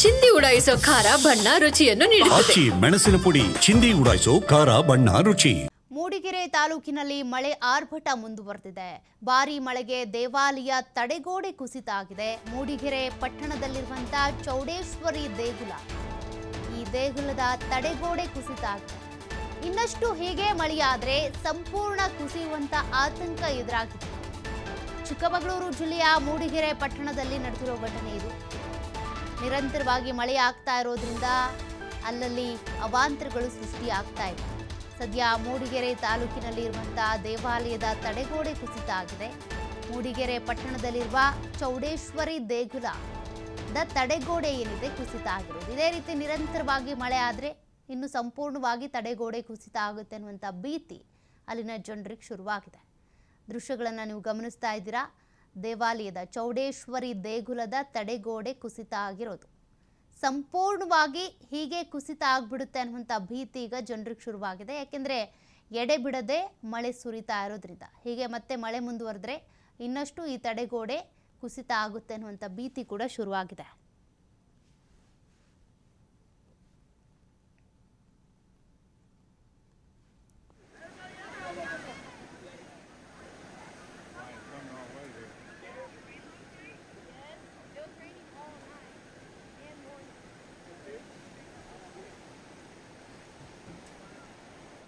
ಚಿಂದಿ ಉಡಾಯಿಸೋ ಖಾರ ಬಣ್ಣ ರುಚಿಯನ್ನು ನೀಡುತ್ತದೆ. ಆಚಿ ಮೆಣಸಿನ ಪುಡಿ ಚಿಂದಿ ಉಡಾಯಿಸೋ ಖಾರ ಬಣ್ಣ ರುಚಿ. ಮೂಡಿಗೆರೆ ತಾಲೂಕಿನಲ್ಲಿ ಮಳೆ ಆರ್ಭಟ ಮುಂದುವರೆದಿದೆ. ಭಾರೀ ಮಳೆಗೆ ದೇವಾಲಯ ತಡೆಗೋಡೆ ಕುಸಿತ ಆಗಿದೆ ಮೂಡಿಗೆರೆ ಪಟ್ಟಣದಲ್ಲಿರುವಂತಹ ಚೌಡೇಶ್ವರಿ ದೇಗುಲ. ಈ ದೇಗುಲದ ತಡೆಗೋಡೆ ಕುಸಿತ ಆಗಿದೆ ಇನ್ನಷ್ಟು ಹೀಗೆ ಮಳೆಯಾದ್ರೆ ಸಂಪೂರ್ಣ ಕುಸಿಯುವಂತ ಆತಂಕ ಎದುರಾಗಿದೆ. ಚಿಕ್ಕಮಗಳೂರು ಜಿಲ್ಲೆಯ ಮೂಡಿಗೆರೆ ಪಟ್ಟಣದಲ್ಲಿ ನಡೆದಿರುವ ಘಟನೆ ಇದು. ನಿರಂತರವಾಗಿ ಮಳೆ ಆಗ್ತಾ ಇರೋದ್ರಿಂದ ಅಲ್ಲಲ್ಲಿ ಅವಾಂತರಗಳು ಸೃಷ್ಟಿಯಾಗ್ತಾ ಇದೆ. ಸದ್ಯ ಮೂಡಿಗೆರೆ ತಾಲೂಕಿನಲ್ಲಿ ಇರುವಂತಹ ದೇವಾಲಯದ ತಡೆಗೋಡೆ ಕುಸಿತ ಆಗಿದೆ. ಮೂಡಿಗೆರೆ ಪಟ್ಟಣದಲ್ಲಿರುವ ಚೌಡೇಶ್ವರಿ ದೇಗುಲ ದ ತಡೆಗೋಡೆ ಏನಿದೆ ಕುಸಿತ ಆಗಿರೋದು. ಇದೇ ರೀತಿ ನಿರಂತರವಾಗಿ ಮಳೆ ಆದರೆ ಇನ್ನು ಸಂಪೂರ್ಣವಾಗಿ ತಡೆಗೋಡೆ ಕುಸಿತ ಆಗುತ್ತೆ ಅನ್ನುವಂಥ ಭೀತಿ ಅಲ್ಲಿನ ಜನರಿಗೆ ಶುರುವಾಗಿದೆ. ದೃಶ್ಯಗಳನ್ನು ನೀವು ಗಮನಿಸ್ತಾ ಇದ್ದೀರಾ? ದೇವಾಲಯದ ಚೌಡೇಶ್ವರಿ ದೇಗುಲದ ತಡೆಗೋಡೆ ಕುಸಿತ ಆಗಿರೋದು. ಸಂಪೂರ್ಣವಾಗಿ ಹೀಗೆ ಕುಸಿತ ಆಗ್ಬಿಡುತ್ತೆ ಅನ್ನುವಂಥ ಭೀತಿ ಈಗ ಜನರಿಗೆ ಶುರುವಾಗಿದೆ. ಯಾಕೆಂದರೆ ಎಡೆ ಬಿಡದೆ ಮಳೆ ಸುರಿತಾ ಇರೋದ್ರಿಂದ. ಹೀಗೆ ಮತ್ತೆ ಮಳೆ ಮುಂದುವರೆದ್ರೆ ಇನ್ನಷ್ಟು ಈ ತಡೆಗೋಡೆ ಕುಸಿತ ಆಗುತ್ತೆ ಅನ್ನುವಂಥ ಭೀತಿ ಕೂಡ ಶುರುವಾಗಿದೆ.